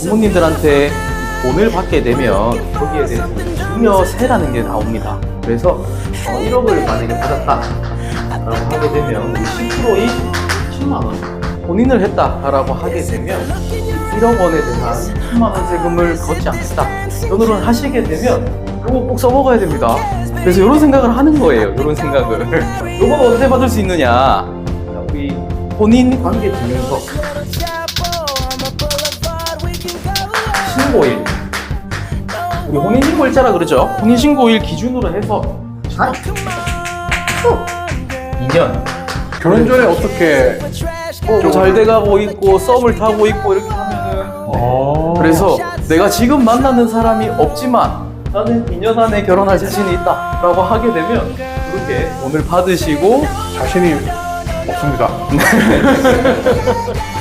부모님들한테 돈을 받게 되면 거기에 대해서 증여세라는 게 나옵니다. 그래서 어, 1억을 만약에 받았다라고 하게 되면 10%인 10만 원 본인을 했다라고 하게 되면 1억 원에 대한 10만 원 세금을 걷지 않겠다. 변호를 하시게 되면 이거 꼭 써먹어야 됩니다. 그래서 이런 생각을 하는 거예요. 이런 생각을. 이건 언제 받을 수 있느냐? 자, 우리 혼인 관계 증명서 신고일. 우리 혼인신고일자라 그러죠. 혼인신고일 기준으로 해서 잘 2년 결혼 전에 어떻게 어, 잘 돼가고 있고 썸을 타고 있고 이렇게 하면은 어... 그래서 내가 지금 만나는 사람이 없지만 나는 2년 안에 결혼할 자신이 있다 라고 하게 되면 그렇게 돈을 받으시고 자신이 없습니다.